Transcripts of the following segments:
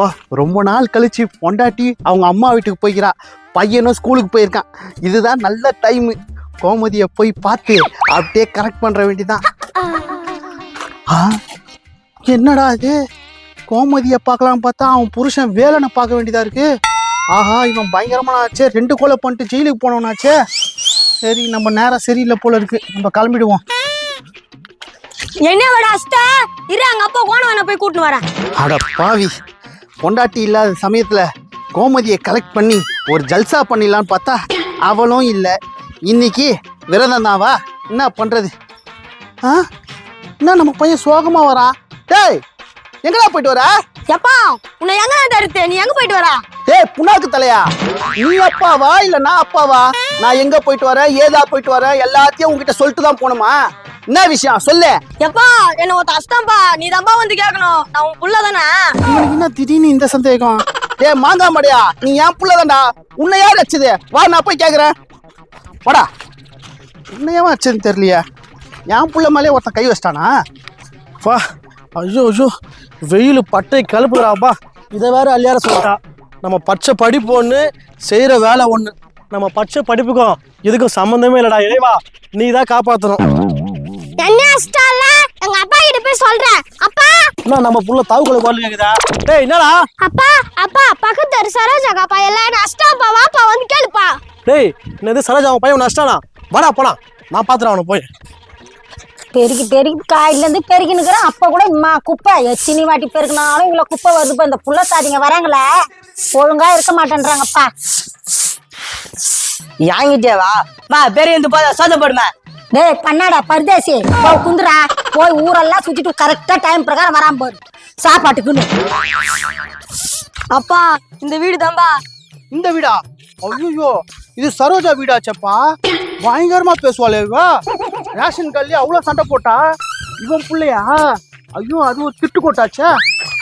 பா ரொம்ப நாள் கழிச்சு பொண்டாட்டி அவங்க அம்மா வீட்டுக்கு போய்க்கிறா. பையனும் ஸ்கூலுக்கு போயிருக்கான். இதுதான் நல்ல டைமு கோமதியை போய் பார்த்து அப்படியே கரெக்ட் பண்ணுற வேண்டியதான் ஆ? என்னடா இது? கோமதியை பார்க்கலாம்னு பார்த்தா அவன் புருஷன் வேலனை பார்க்க வேண்டியதா இருக்கு. ஆஹா இவன் பயங்கரமான ஆச்சே ரெண்டு கொலை பண்ணிட்டு ஜெயிலுக்கு போனவனாச்சே. சரி நம்ம நேரம் சரியில்லை போல இருக்கு. நம்ம கிளம்பிடுவோம். என்ன விட அஸ்தா? இரு அங்க அப்பா கோணவனை போய் கூட்டின்னு வரேன். அட பாவி. பொண்டாட்டி இல்லாத சமயத்துல கோமதியை கலெக்ட் பண்ணி ஒரு ஜல்சா பண்ணிடலான்னு பார்த்தா அவளும் இல்லை. இன்னைக்கு விரதம் தாவா என்ன பண்றது? ஆ? என்ன நம்ம பையன் சோகமா வரான்? டேய் எங்கடா போயிட்டு வர? எப்பா உன்னை எங்க நான் தருத்து நீ எங்க போயிட்டு வரா? டேய் புண்ணாக்கு தலையா? நீ அப்பாவா இல்ல நான் அப்பாவா? நான் எங்க போயிட்டு வரேன் ஏதா போயிட்டு வரேன் எல்லாத்தையும் உங்ககிட்ட சொல்லிட்டு தான் போகணுமா? என்ன விஷயம்? சொல்லு. எப்பா என்ன ஒருத்த அஸ்தாம்பா நீ தம்பா வந்து கேட்கணும் நான் உன் புள்ள தானே இவனுக்கு என்ன திடீர்னு இந்த சந்தேகம்? டேய் மாங்காய் மடையா நீ என் புள்ளதான்டா. உன்னை யார் வச்சது? வா நான் போய் கேக்குறேன். வாடா. உன்னையே வச்சதுன்னு தெரியலையே. என் புள்ள மேலே ஒருத்தன் கை வச்சிட்டானா? வா. ஐயோ ஐயோ. வெயில் பட்டை கழுப்புறாப்பா இதை வேற அள்ளியார சொல்லிட்டா. நம்ம பச்சை படிப்பு ஒன்று செய்கிற வேலை ஒன்று நம்ம பச்சை படிப்புக்கும் இதுக்கும் சம்மந்தமே இல்லடா இறைவா. நீ தான் காப்பாற்றணும் சொல்றேன் அப்பா! என்ன நம்ம புள்ள தாவுக்குள்ள குரல் கேக்குதா? டேய் என்னடா? அப்பா அப்பா பக்கத்து தெரு சரோஜா அப்பா எல்லாம் அஸ்தாப்பா வாப்பா வந்து கேளுப்பா. டேய் என்னது சரோஜா அவன் பையன் நஷ்டானா வாடா போலாம். நான் பார்த்துறேன் அவனை போய். பெருக்கி பெருக்கி காயில இருந்து பெருக்கினுக்குறேன் அப்ப கூட இம்மா குப்பை எத்தினி வாட்டி பெருக்கினாலும் இவ்வளவு குப்பை வருது இந்த புள்ள சாட்டிங்க வராங்களே? ஒழுங்கா இருக்க மாட்டேன்றாங்கப்பா. யாங்கிட்டே வா? வா பெரிய இருந்து போத சோத போடுமா. டேய் பண்ணாடா பரதேசி. போய் குந்துரா போய் ஊரெல்லாம் சுத்திட்டு கரெக்டா டைம் பிரகாரம் வராம போரு சாப்பாட்டுக்குன்னு. அப்பா இந்த வீடு தான்பா. இந்த வீடா? ஐயோ இது சரோஜா வீடாச்சப்பா. பயங்கரமா பேசுவாளே இவ. ரேஷன் கல்லே அவ்வளோ சண்டை போட்டா? இவன் பிள்ளையா? ஐயோ அது ஒரு திட்டு கொட்டாச்சா.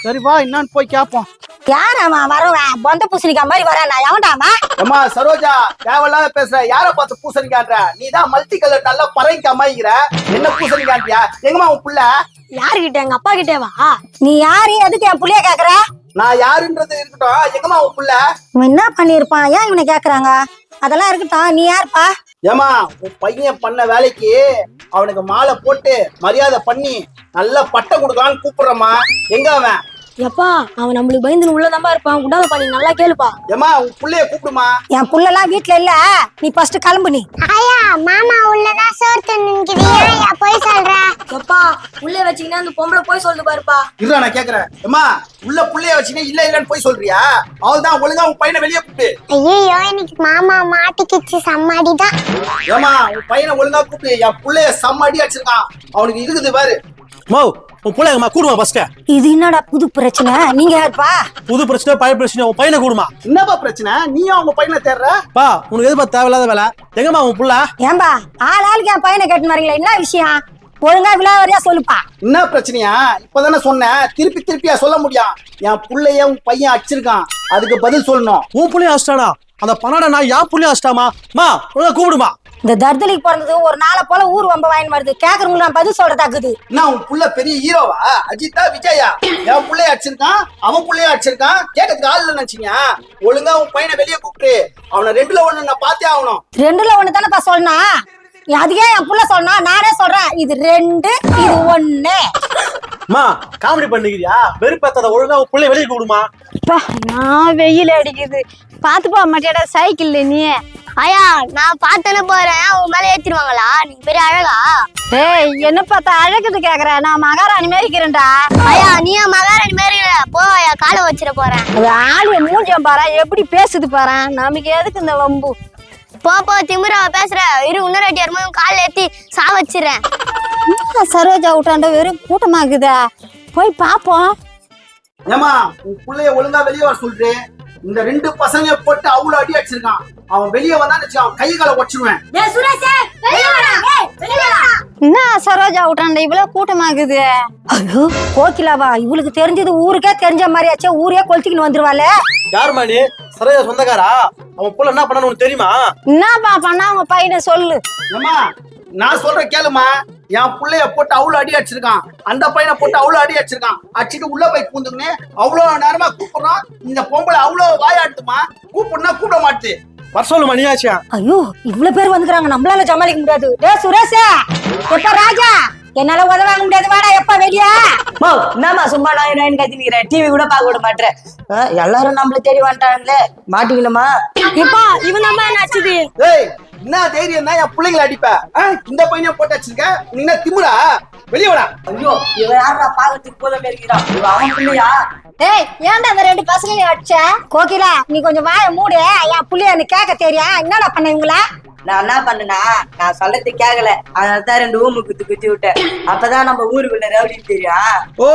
சரி வா என்னன்னு போய் கேட்போம் யார் அவன் வரவன் பொந்த பூசணிக்கா மாதிரி வரான்? நான் எவன்டாமா அம்மா சரோஜா தேவையில்லாத பேசுற. யார பார்த்து பூசணிக்கான்ற? நீ தான் மல்டி கலர் நல்லா பறவைக்கு அம்மாயிக்கிற என்ன பூசணிக்கான்றியா எங்கம்மா உன் புள்ள? யாருகிட்ட? எங்க அப்பா கிட்டே வா நீ யாரு? எதுக்கு என் புள்ளைய கேக்குற? நான் யாருன்றது இருக்கட்டும். எங்கம்மா உன் புள்ள? இவன் என்ன பண்ணிருப்பான் ஏன் இவனை கேக்குறாங்க? அதெல்லாம் இருக்கட்டும். நீ யாருப்பா? ஏமா உன் பையன் பண்ண வேலைக்கு அவனுக்கு மாலை போட்டு மரியாதை பண்ணி நல்ல பட்டம் கொடுக்கலான்னு கூப்பிடுறம்மா. எங்க அவன்? எப்பா அவன் நம்மளுக்கு பயந்து உள்ளதாம்பா இருப்பான். விடாதப்பா நீ நல்லா கேளுப்பா. ஏமா உன் புள்ளைய கூப்பிடுமா? என் புள்ளலாம் வீட்ல இல்ல. நீ ஃபர்ஸ்ட் கிளம்பு நீ. ஆயா மாமா உள்ளதா சோறு தின்னுக்கிறியா போய் சொல்ற. எப்பா உள்ளே வச்சுக்கினா அந்த பொம்பளை போய் சொல்லு பாருப்பா. இருடா நான் கேக்குறேன். ஏமா உள்ள புள்ளைய வச்சுனே இல்ல இல்லன்னு போய் சொல்றியா? அவள் தான் ஒழுங்கா உன் பையனை வெளியே கூப்பிடு. ஐயோ இன்னைக்கு மாமா மாட்டிக்கிச்சு. சம்மாடிதான். ஏமா உன் பையனை ஒழுங்கா கூப்பிடு. என் புள்ளைய செம்ம அடி அடிச்சிருக்கான். அவனுக்கு இருக்குது பாரு. மோ உன் பிள்ளை எங்கம்மா கூடுமா ஃபர்ஸ்ட்டு இது என்னடா புது பிரச்சனை? நீங்க யாருப்பா? புது பிரச்சனை பழைய பிரச்சனை உன் பையனை கூடுமா? என்னப்பா பிரச்சனை? நீயும் அவங்க பையனை தேடுற? பா உனக்கு எதுப்பா தேவையில்லாத வேலை? எங்கம்மா உன் புள்ள? ஏன்பா ஆள் ஆளுக்கு என் பையனை கேட்டு வரீங்களா? என்ன விஷயம்? ஒழுங்கா விழாவரியா சொல்லுப்பா. என்ன பிரச்சனையா? இப்பதானே சொன்னேன். திருப்பி திருப்பியா சொல்ல முடியும். என் புள்ளைய உன் பையன் அடிச்சிருக்கான். அதுக்கு பதில் சொல்லணும். உன் புள்ளைய அஷ்டானா அந்த பன்னாட நான் என் புள்ளைய அஷ்டாமா மா உனக்கு கூப்பிடுமா? இந்த தர்தலிக்கு பிறந்தது ஒரு நாளை போல ஊர் வம்ப வாங்கி வருது. கேக்குறவங்களுக்கு நான் பதில் சொல்றதாக்குது என்ன உன் புள்ள பெரிய ஹீரோவா? அஜித்தா விஜயா? என் புள்ளைய அடிச்சிருக்கான் அவன் புள்ளைய அடிச்சிருக்கான். கேட்கறதுக்கு ஆள் நினைச்சீங்க? ஒழுங்கா உன் பையனை வெளியே கூப்பிட்டு அவனை ரெண்டுல ஒண்ணு நான் பார்த்தே ஆகணும். ரெண்டுல ஒண்ணு தானேப்பா சொன்னா அதுக்கே என் புள்ள சொன்னா நானே சொல்றேன் இது ரெண்டு இது ஒண்ணு. மா காமெடி பண்ணிக்கிறியா வெறுப்பேத்தாத ஒழுங்கா உன் பிள்ளைய வெளியே கூடுமா நான் வெயில் அடிக்குது. பாத்து போ மாட்டியாடா சைக்கிள் நீ. ஆயா நான் பார்த்தன போறேன். உன் மேல ஏத்திடுவாங்களா? நீ பெரிய அழகா? டேய் என்ன பார்த்தா அழகுது கேக்குற? நான் மகாராணி மாதிரி இருக்கிறேன்டா. ஆயா நீ மகாராணி மாதிரி இல்ல. போ ஆயா காலை வச்சிட போறேன். அது ஆளு மூஞ்சியம் பாரு? எப்படி பேசுது பாரு? நமக்கு எதுக்கு இந்த வம்பு? போ போ திமிரா பேசுற. இரு இன்னொரு காலை ஏத்தி சா வச்சிடுறேன் சரோஜா விட்டாண்ட வெறும் கூட்டமாக்குதா போய் பாப்போம். ஏமா உன் புள்ளைய ஒழுங்கா வெளியே வர சொல்லிட்டு இந்த ரெண்டு பசங்க போட்டு அவ்வளவு அடி அடிச்சிருக்கான். அவன் வெளியே வந்தான்னு வச்சுக்கோ, அவன் கை காலை உடச்சிருவேன் என்ன சரோஜா விட்டாண்ட இவ்வளவு கூட்டமாக்குது ஐயோ கோகிலாவா இவளுக்கு தெரிஞ்சது ஊருக்கே தெரிஞ்ச மாதிரியாச்சே ஊரே கொளுத்திக்கின்னு வந்துருவாளே. யாரும்மா நீ? சரோஜா சொந்தக்காரா? அவன் புள்ள என்ன உனக்கு தெரியுமா? என்னப்பா பண்ணா உங்க பையனை சொல்லு. ஏமா நான் சொல்ற கேளுமா? என் புள்ளைய போட்டு அவ்வளவு அடி அடிச்சிருக்கான். அந்த பையனை போட்டு அவ்வளவு அடி அடிச்சிருக்கான். அடிச்சிட்டு உள்ள போய் பூந்துக்குன்னு அவ்வளவு நேரமா கூப்பிடுறான். இந்த பொம்பளை அவ்வளவு வாயாடுதுமா கூப்பிடுனா கூப்பிட மாட்டுது. வர சொல்லுமா நீயாச்சியா ஐயோ இவ்வளவு பேர் வந்துக்கிறாங்க. நம்மளால சமாளிக்க முடியாது. டே சுரேஷ். எப்ப ராஜா? என்னால உதவாங்க முடியாது. வாடா எப்ப வெளியா? மோ என்னம்மா சும்மா நான் நான் கத்தினிக்கிறேன் டிவி கூட பார்க்க விட மாட்டேன் எல்லாரும் நம்மள தேடி வந்துட்டாங்களே. மாட்டிக்கணுமா? எப்பா இவன் தான் நச்சுது ஏய் என்ன தைரியம் தான் என் பிள்ளைங்களை அடிப்ப? இந்த பையனை போட்டு வச்சிருக்க? நீ என்ன திமுறா? வெளியே வாடா. ஐயோ இவன் யாரா பாக்கிறதுக்கு போல இவன் அவன் பிள்ளையா? ஏய் ஏன்டா அந்த ரெண்டு பசங்களையும் அடிச்ச? கோகிலா நீ கொஞ்சம் வாய மூடு. என் புள்ளைய எனக்கு கேட்க தெரியும் என்னடா பண்ண இவங்கள? நான் என்ன பண்ணனா நான் சொல்லறது கேட்கல. அதனால தான் ரெண்டு ஊமு குத்து குத்தி விட்டேன். அப்பதான் நம்ம ஊருக்குள்ள ரவுடின்னு தெரியும். ஓ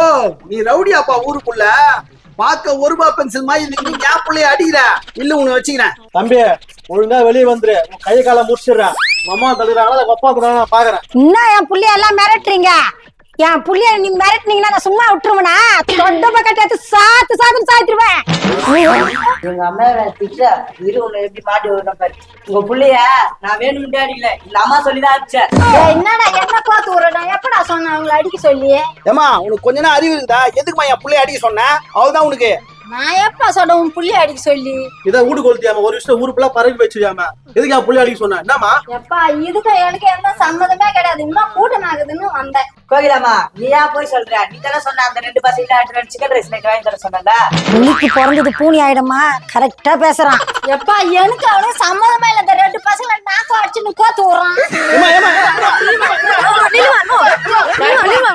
நீ ரவுடியாப்பா ஊருக்குள்ள? பார்க்க ஒரு ரூபா பென்சில் மாதிரி நீ என் பிள்ளைய அடிக்கிற. இல்ல உன்னை வச்சுக்கிறேன். தம்பி ஒழுங்கா வெளியே வந்துரு. உன் கையை காலை முடிச்சிடுறேன். அம்மா தடுக்கிறாங்களா அப்பா நான் பாக்குறேன் என்ன என் புள்ளைய எல்லாம் மிரட்டுறீங்க? என் புள்ளைய நீ மிரட்டுனீங்கன்னா நான் சும்மா விட்டுருவனா? தொண்டை கட்டாத்து சாத்து சாத்துன்னு சாத்திருவேன். எங்க அம்மா திட்ட இரு உன்னை எப்படி மாட்டி விடுறேன் பாரு. உங்க புள்ளைய நான் வேணும்னே அடிக்கல இந்த அம்மா சொல்லிதான் அடிச்சேன் என்னடா என்ன பார்த்து விடுறா எப்படா சொன்ன? அவங்கள அடிக்க சொல்லி? ஏமா உனக்கு கொஞ்ச நேரம் அறிவு இருக்குதா எதுக்குமா என் பிள்ளைய அடிக்க சொன்னேன் அவள்தான் உனக்கு. நான் எப்ப சொல்ல உன் புள்ளி அடிக்க சொல்லி? இதை வீடு கொளுத்தியாம ஒரு விஷயம் ஊருக்குள்ள பரவி வச்சிருக்காம எதுக்கு புள்ளி அடிக்க சொன்ன? என்னம்மா? எப்பா இதுக்கு எனக்கு எந்த சம்மதமே கிடையாது. இன்னும் கூட்டம் ஆகுதுன்னு வந்தேன். கோகிலாமா நீ ஏன் போய் சொல்ற? நீ தானே சொன்ன அந்த ரெண்டு பசங்க சிக்கன் ரைஸ் நைட் வாங்கி தர சொன்னல இன்னைக்கு பிறந்தது பூனி ஆயிடுமா கரெக்டா பேசுறான். எப்பா எனக்கு அவனுக்கு சம்மதமே இல்லை. இந்த ரெண்டு பசங்களை நாக்கம் அடிச்சு கோத்து விடுறான் ஏமா ஏமா